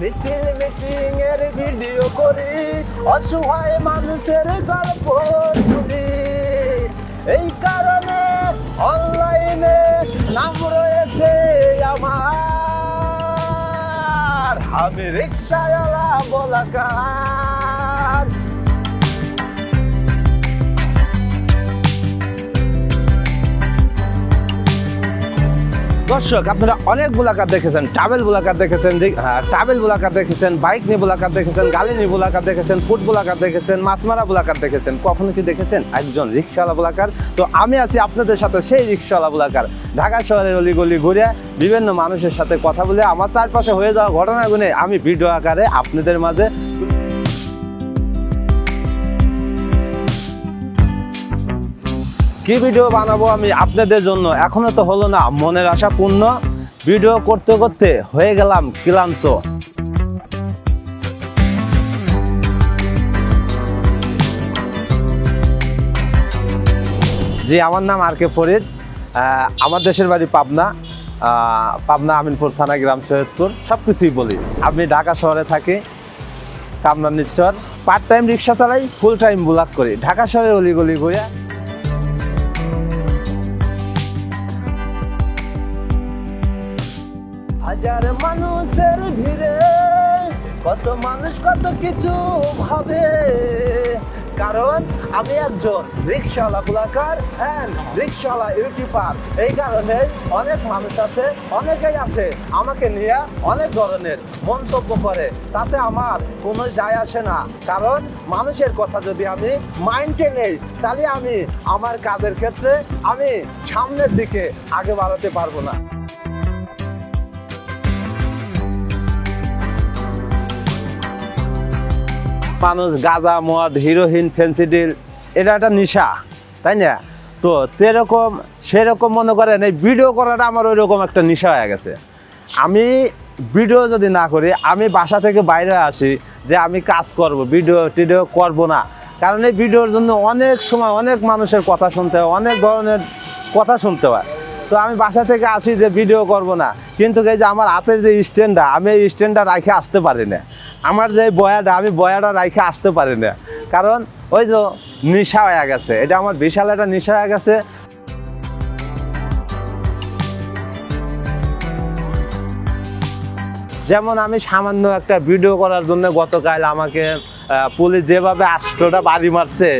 মিছিল meeting video করি, অসহায় মানুষের গল্প শুনি। এই কারণে অনলাইনে নাম রয়েছে আমার। আমি রিক্সাওয়ালা বলাকার। দর্শক, আপনারা অনেক বুলাকার দেখেছেন ট্রাভেল বুলাকার দেখেছেন ট্রাভেল বুলাকার দেখেছেন বাইক নিয়ে বুলাকার দেখেছেন গাড়ি নিয়ে বুলাকার দেখেছেন ফুট বুলাকার দেখেছেন, মাছমারা বুলাকার দেখেছেন। কখনো কি দেখেছেন? একজন রিক্সাওয়ালা বুলাকার তো আমি আছি আপনাদের সাথে, সেই রিক্সাওয়ালা বুলাকার ঢাকা শহরের অলিগলি ঘুরে বিভিন্ন মানুষের সাথে কথা বলে আমার চারপাশে হয়ে যাওয়া ঘটনাগুলো আমি ভিডিও আকারে আপনাদের মাঝে কি ভিডিও বানাবো আমি আপনাদের জন্য? এখনও তো হলো না, মনের আশা পূর্ণ। ভিডিও করতে করতে হয়ে গেলাম ক্লান্ত। জি, আমার নাম আর কে ফরিদ। আমার দেশের বাড়ি পাবনা। পাবনা আমিনপুর থানা, গ্রাম সৈয়দপুর। সব কিছুই বলি। আমি ঢাকা শহরে থাকি, কামরান নিচ্চর। পার্ট টাইম রিক্সা চালাই ফুল টাইম ব্লগ করি। ঢাকা শহরে অলিগলি ঘুরে হাজার মানুষের ভিড়ে কত মানুষ কত কিছু ভাবে। কারণ আমি একজন রিক্সাওয়ালা বুলাকার হ্যাঁ রিক্সাওয়ালা ইউটিউবার এই কারণে অনেক মানুষ আছে, অনেকেই আছে আমাকে নিয়ে অনেক ধরনের মন্তব্য করে। তাতে আমার কোনো যায় আসে না। কারণ মানুষের কথা যদি আমি মাইন্ডে নেই, তাহলে আমি আমার কাজের ক্ষেত্রে আমি সামনের দিকে আগে বাড়াতে পারব না। মানুষ, গাঁজা, মদ, হিরোহিন ফেন্সিডিল এটা একটা নেশা, তাই না? তো সেরকম সেরকম মনে করেন, এই ভিডিও করাটা আমার ওই রকম একটা নেশা হয়ে গেছে। আমি ভিডিও যদি না করি, আমি বাসা থেকে বাইরে আসি যে আমি কাজ করব ভিডিও টিডিও করব না। কারণ এই ভিডিওর জন্য অনেক সময় অনেক মানুষের কথা শুনতে হয়, অনেক ধরনের কথা শুনতে হয়। তো আমি বাসা থেকে আসি যে ভিডিও করব না। কিন্তু এই যে আমার হাতের যে স্ট্যান্ডটা আমি এই স্ট্যান্ডটা রাখে আসতে পারি না। আমার যে বয়াটা, আমি বয়াটা রাইখে আসতে পারি না। কারণ ওই যে নেশা হয়ে গেছে, এটা আমার বিশাল একটা নেশা হয়ে গেছে। যেমন আমি সামান্য একটা ভিডিও করার জন্য গতকাল আমাকে পুলিশ যেভাবে আষ্টটা বাড়ি মারছে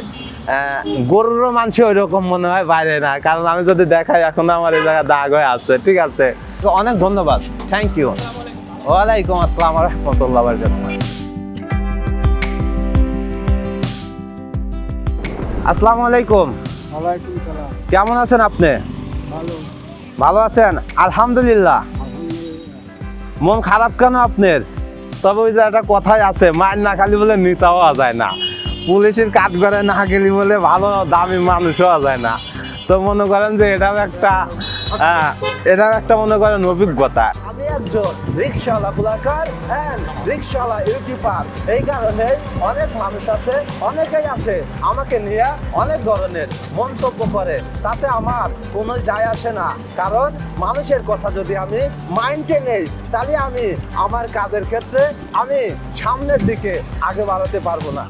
গরুরও মাংস ওই রকম মনে হয় বাইরে না। কারণ আমি যদি দেখাই, এখন আমার এই জায়গায় দাগ হয়ে আছে। ঠিক আছে? অনেক ধন্যবাদ। থ্যাংক ইউ ওয়ালাইকুম আসসালাম রহমতুল্লাহ আসসালামু আলাইকুম। কেমন আছেন আপনি? ভালো। ভালো আছেন? আলহামদুলিল্লাহ। মন খারাপ কেন আপনার? তবে ওই যে একটা কথাই আছে মায়ের না খালি বলে নিতে হওয়া যায় না। পুলিশের করে না গেলি বলে ভালো দামি মানুষ হওয়া যায় না। তো মনে করেন যে এটাও একটা এটাও একটা মনে করেন অভিজ্ঞতা। আমি একজন রিক্সাওয়ালা বুলাকার হ্যাঁ রিক্সাওয়ালা ইউটিউবার এই কারণে অনেক মানুষ আছে, অনেকেই আছে আমাকে নিয়ে অনেক ধরনের মন্তব্য করে। তাতে আমার কোনো যায় আসে না। কারণ মানুষের কথা যদি আমি মাইন্ডে নেই, তাহলে আমি আমার কাজের ক্ষেত্রে আমি সামনের দিকে আগে বাড়াতে পারব না।